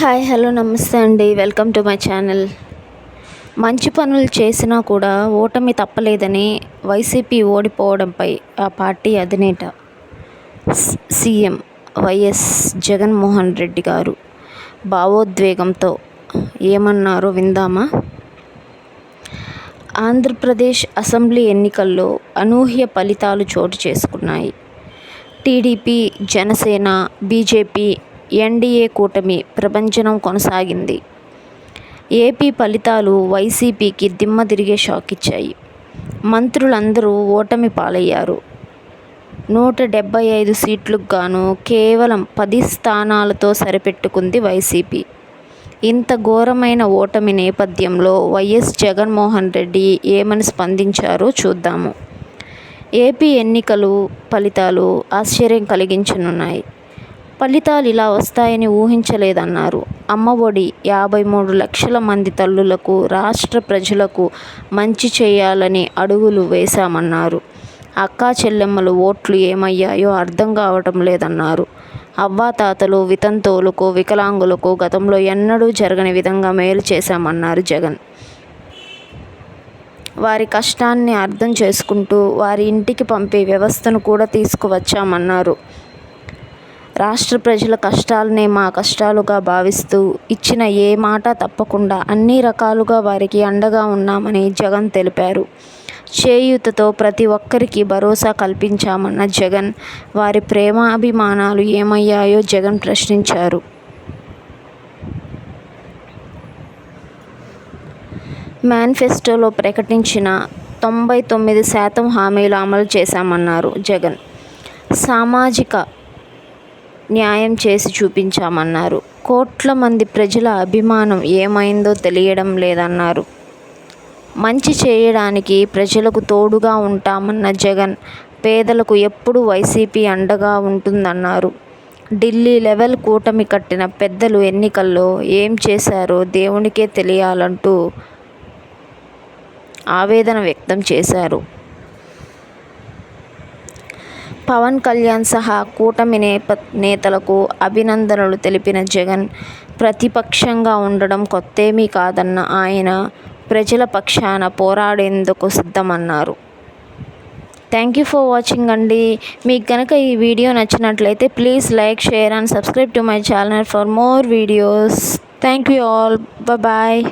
Hi hello నమస్తే అండి. Welcome to my channel. మంచి పనులు చేసినా కూడా ఓటమి తప్పలేదని వైసీపీ ఓడిపోవడంపై ఆ పార్టీ అధినేత సీఎం వైఎస్ జగన్మోహన్ రెడ్డి గారు భావోద్వేగంతో ఏమన్నారో విందామా? ఆంధ్రప్రదేశ్ అసెంబ్లీ ఎన్నికల్లో అనూహ్య ఫలితాలు చోటు చేసుకున్నాయి. టీడీపీ జనసేన బీజేపీ ఎన్డీఏ కూటమి ప్రపంచనం కొనసాగింది. ఏపీ ఫలితాలు వైసీపీకి దిమ్మ తిరిగే షాక్ ఇచ్చాయి. మంత్రులందరూ ఓటమి పాలయ్యారు. నూట డెబ్బై ఐదు సీట్లకు గాను కేవలం పది స్థానాలతో సరిపెట్టుకుంది వైసీపీ. ఇంత ఘోరమైన ఓటమి నేపథ్యంలో వైఎస్ జగన్మోహన్ రెడ్డి ఏమని స్పందించారో చూద్దాము. ఏపీ ఎన్నికలు ఫలితాలు ఆశ్చర్యం కలిగించనున్నాయి. ఫలితాలు ఇలా వస్తాయని ఊహించలేదన్నారు. అమ్మఒడి యాభై మూడు లక్షల మంది తల్లులకు రాష్ట్ర ప్రజలకు మంచి చేయాలని అడుగులు వేశామన్నారు. అక్కా చెల్లెమ్మలు ఓట్లు ఏమయ్యాయో అర్థం కావటం లేదన్నారు. అవ్వాతాతలు వితంతువులకు వికలాంగులకు గతంలో ఎన్నడూ జరగని విధంగా మేలు చేశామన్నారు జగన్. వారి కష్టాన్ని అర్థం చేసుకుంటూ వారి ఇంటికి పంపే వ్యవస్థను కూడా తీసుకువచ్చామన్నారు. రాష్ట్ర ప్రజల కష్టాలనే మా కష్టాలుగా భావిస్తూ ఇచ్చిన ఏ మాట తప్పకుండా అన్ని రకాలుగా వారికి అండగా ఉన్నామని జగన్ తెలిపారు. చేయూతతో ప్రతి ఒక్కరికి భరోసా కల్పించామన్న జగన్ వారి ప్రేమాభిమానాలు ఏమయ్యాయో జగన్ ప్రశ్నించారు. మేనిఫెస్టోలో ప్రకటించిన తొంభై తొమ్మిది శాతం హామీలు అమలు చేశామన్నారు జగన్. సామాజిక న్యాయం చేసి చూపించామన్నారు. కోట్ల మంది ప్రజల అభిమానం ఏమైందో తెలియడం లేదన్నారు. మంచి చేయడానికి ప్రజలకు తోడుగా ఉంటామన్న జగన్ పేదలకు ఎప్పుడు వైసీపీ అండగా ఉంటుందన్నారు. ఢిల్లీ లెవెల్ కూటమి కట్టిన పెద్దలు ఎన్నికల్లో ఏం చేశారో దేవునికే తెలియాలంటూ ఆవేదన వ్యక్తం చేశారు. పవన్ కళ్యాణ్ సహా కూటమి నేప నేతలకు అభినందనలు తెలిపిన జగన్ ప్రతిపక్షంగా ఉండడం కొత్తేమీ కాదన్న ఆయన ప్రజల పక్షాన పోరాడేందుకు సిద్ధమన్నారు. థ్యాంక్ యూ ఫర్ వాచింగ్ అండి. మీకు కనుక ఈ వీడియో నచ్చినట్లయితే please like share and subscribe to my channel for more videos. Thank you all bye